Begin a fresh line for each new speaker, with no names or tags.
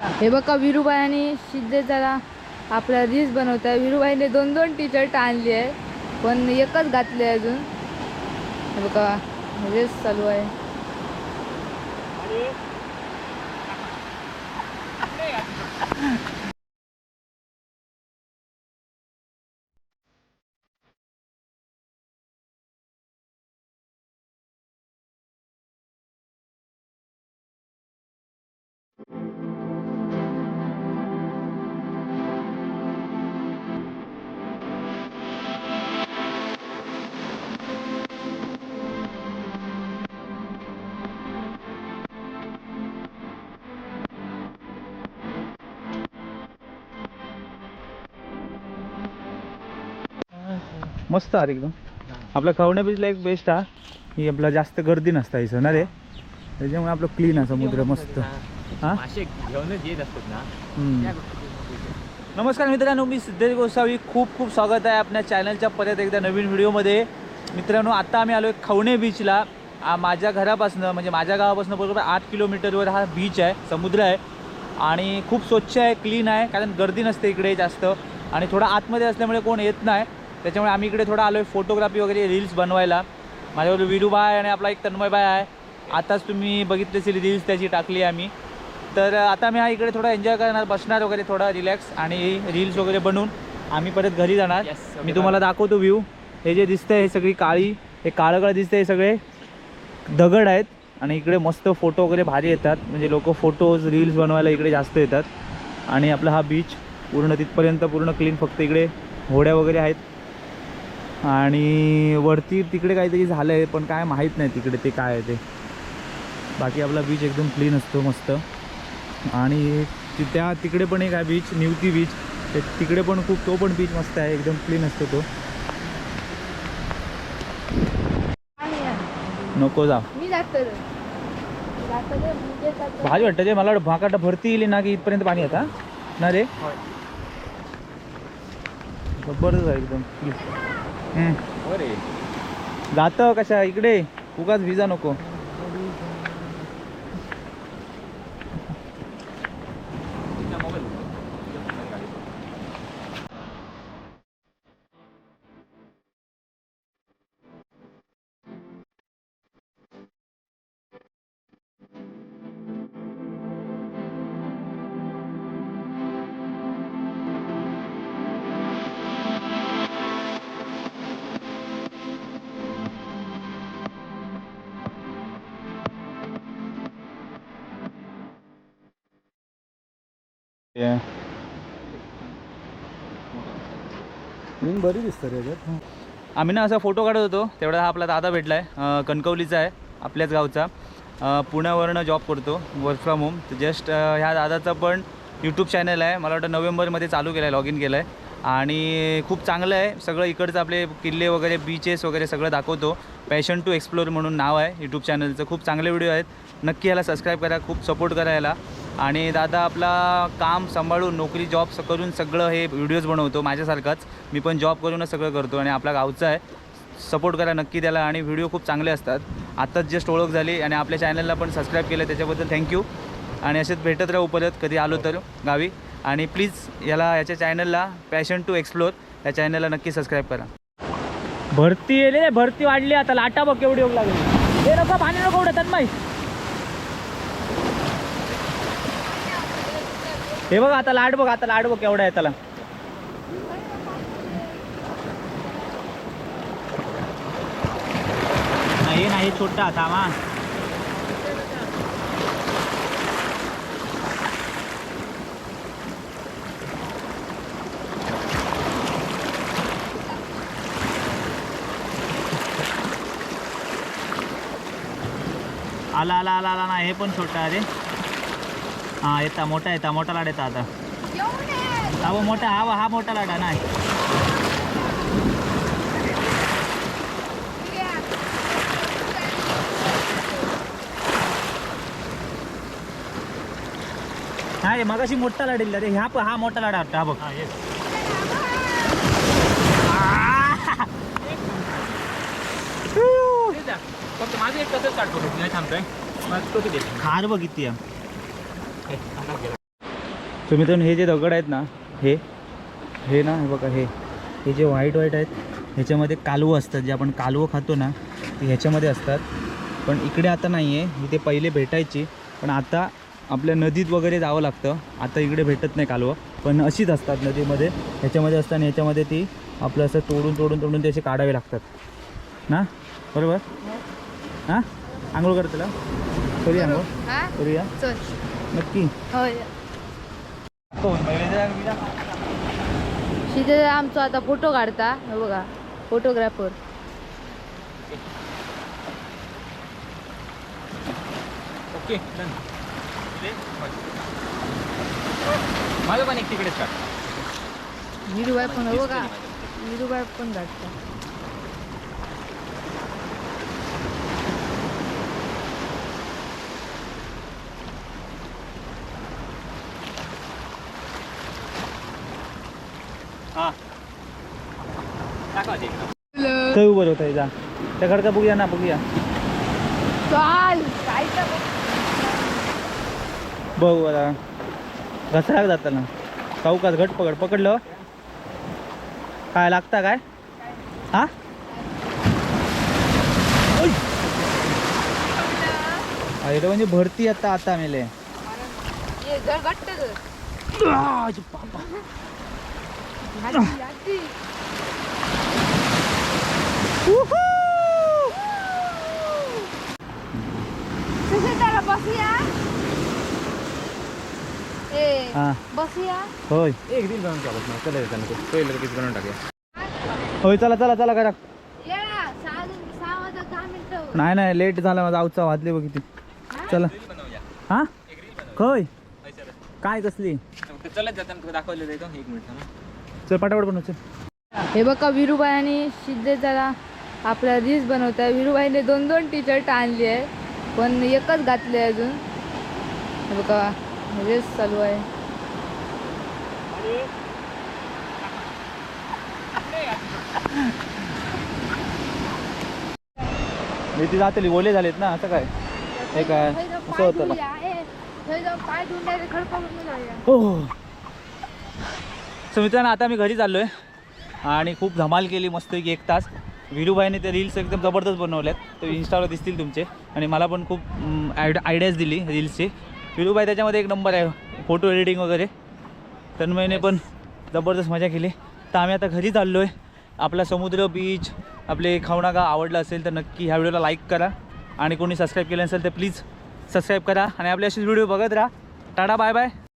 हे बघा विरुबाई आणि सिद्धेचा आपला रील्स बनवत आहे विरुबाईने दोन दोन टी शर्ट आणली आहे पण एकच घातली आहे अजून. हे बघा रील्स चालू आहे.
मस्त आहे एकदम. आपला खवणे बीचला एक बेस्ट हा ही आपला जास्त गर्दी नसता इथं ना रे? त्याच्यामुळे आपलं क्लीन आहे समुद्र मस्त. हा?
मासे घेऊनच येत असतात ना.
नमस्कार मित्रांनो मी सिद्धेश गोसावी. खूप खूप स्वागत आहे आपल्या चॅनलच्या परत एकदा नवीन व्हिडिओमध्ये मित्रांनो आता आम्ही आलो आहे खवणे बीचला माझ्या घरापासून म्हणजे माझ्या गावापासून बरोबर आठ किलोमीटरवर हा बीच आहे समुद्र आहे. आणि खूप स्वच्छ आहे क्लीन आहे कारण गर्दी नसते इकडे जास्त. आणि थोडा आतमध्ये असल्यामुळे कोण येत नाही. त्याच्यामुळे आम्ही इकडे थोडा आलो आहे फोटोग्राफी वगैरे रील्स बनवायला. माझ्याबरोबर विरूबा आहे आणि आपला एक तन्मयबाय आहे. आताच तुम्ही बघितली असेल रील्स त्याची टाकली आहे आम्ही. तर आता मी हा इकडे थोडा एन्जॉय करणार बसणार वगैरे थोडा रिलॅक्स आणि रील्स वगैरे बनवून आम्ही परत घरी जाणार.
Yes,
मी तुम्हाला दाखवतो व्ह्यू हे जे दिसतंय हे सगळी काळी हे काळं काळं दिसतंय हे सगळे. दगड आहेत आणि इकडे मस्त फोटो वगैरे भारी येतात. म्हणजे लोक फोटोज रील्स बनवायला इकडे जास्त येतात. आणि आपला हा बीच पूर्ण तिथपर्यंत पूर्ण क्लीन फक्त इकडे होड्या वगैरे आहेत. आणि वरती तिकडे काहीतरी झालं आहे पण काय माहीत नाही तिकडे ते काय आहे ते. बाकी आपला बीच एकदम क्लीन असतो मस्त. आणि ति- त्या तिकडे पण एक आहे बीच निवती बीच ते तिकडे पण खूप तो पण बीच मस्त आहे एकदम क्लीन असतो तो. नको जा. भारी वाटतं जे मला भाकाटा भरती येईल ना की इथपर्यंत पाणी येतं ना रे? जबरदस्त आहे एकदम.
अरे
जातं कशा? इकडे. उगाच विजा नको.
बरी दिसतं रे
आम्ही ना असा फोटो काढत होतो. तेवढा हा आपला दादा भेटला आहे कणकवलीचा आहे. आपल्याच गावचा. पुण्यावरनं जॉब करतो. वर्क फ्रॉम होम तर जस्ट ह्या दादाचा पण यूट्यूब चॅनल आहे. मला वाटतं नोव्हेंबरमध्ये चालू केलं आहे लॉग इन केलं आहे आणि खूप चांगलं आहे. सगळं इकडचं आपले किल्ले वगैरे बीचेस वगैरे सगळं दाखवतो. पॅशन टू एक्सप्लोर म्हणून नाव आहे यूट्यूब चॅनलचं खूप चांगले व्हिडिओ आहेत. नक्की याला सबस्क्राईब करा. खूप सपोर्ट करा याला आणि दादा आपला काम सांभाळून नोकरी जॉब करून सगळं हे व्हिडिओज बनवतो माझ्यासारखाच. मी पण जॉब करूनच सगळं करतो आणि आपला गावचा आहे. सपोर्ट करा नक्की त्याला आणि व्हिडिओ खूप चांगले असतात. आत्ताच जस्ट ओळख झाली आणि आपल्या चॅनलला पण सबस्क्राईब केलं त्याच्याबद्दल थँक्यू आणि असेच भेटत राहू परत कधी आलो तर गावी. आणि प्लीज याला याच्या चॅनलला पॅशन टू एक्सप्लोर या चॅनलला नक्की सबस्क्राईब करा. भरती येले भरती वाढली आता. लाटा बघ केवढी येऊ लागली. हे नको पाणी नको उडत माहीत हे बघ आता लाड बघ आता लाड बघ केवढा आहे त्याला. नाही नाही छोटा थांबा. आला आला आला आला नाही हे पण छोटा अरे हा येता मोठा येता मोठा लाड येता आता. हा वो मोठा हा हा मोठा लाडा नाही. नाही मगाशी मोठा लाड दिला रे. ह्या प- हा मोठा लाडा वाटतं हा बघ.
फक्त माझं एक कसं काढतो नाही थांबतोय? मग तो किती
खार बघ
हे.
सो मित्रांनो हे जे दगड आहेत ना हे हे ना हे बघा हे हे जे व्हाईट व्हाईट आहेत ह्याच्यामध्ये कालवं असतात. जे आपण कालवं खातो ना ते ह्याच्यामध्ये असतात. पण इकडे आता नाही आहे इथे पहिले भेटायची. पण आता आपल्या नदीत वगैरे जावं लागतं. आता इकडे भेटत नाही कालवं. पण अशीच असतात नदीमध्ये. ह्याच्यामध्ये असतात आणि ह्याच्यामध्ये ती आपलं असं तोडून तोडून तोडून ते असे काढावे लागतात. ना? बरोबर? हां. आंघोळ कर तुला. करूया आंघोळ?
हा?
करूया? नक्की.
होय शिदे आमचा आता फोटो काढता. हे बघा फोटोग्राफर.
ओके डन माझं पण एक तिकडेच काढ.
विरुबाई पण हे बघा विरुबाई पण काढता.
हां
काही उभं होतं जा. त्या खडका बघूया ना बघूया.
चाल. काय
बघू. आता. घसराक जाताना चौकात घट पकड. पकडलं? काय लागता काय? हा! अरे म्हणजे भरती आता आता मेले.
ये बसूया ए
हा
बसूया
होय
एक दिन बनवून चालत ना चला येताना तो पहिलं लगेच बनवून टाकूया
होय चला चला चला करा.
ये सहा सहा वाजता दहा मिनिटं
नाही नाही लेट झाला माझा आऊचा वाजले बघ किती. चला. हा? होय काय कसली?
चलत जाताना दाखवलेलं आहे तो एक मिनिट
चल पटापट बनव चल.
हे बघा विरुबाई आणि सिद्धेचा आपला रील्स बनवत आहे विरुबाईने दोन दोन टी शर्ट आणली आहे पण एकच घातली आहे अजून. हे बघा रेस चालू आहे.
मी ती जातली ओले झालेत ना असं काय? हे काय असं होतं
खडपा
हो. सो मित्रांनो आता मी घरी चाललो आहे आणि खूप धमाल केली मस्त एक एक तास. विरूभाईने ते रील्स एकदम जबरदस्त बनवल्यात. ते इन्स्टावर दिसतील तुमचे. आणि मला पण खूप आयड आयडियाज दिली रील्सची विरूभाई त्याच्यामध्ये एक नंबर आहे फोटो एडिटिंग वगैरे. तन्मयने पण जबरदस्त मजा केली. तर आम्ही आता घरी चाललो आहे आपला समुद्र बीच आपले खावणागा आवडलं असेल तर नक्की ह्या व्हिडिओला लाईक करा. आणि कोणी सबस्क्राईब केलं नसेल तर प्लीज सबस्क्राईब करा. आणि आपले असेच व्हिडिओ बघत राहा. Tata bye bye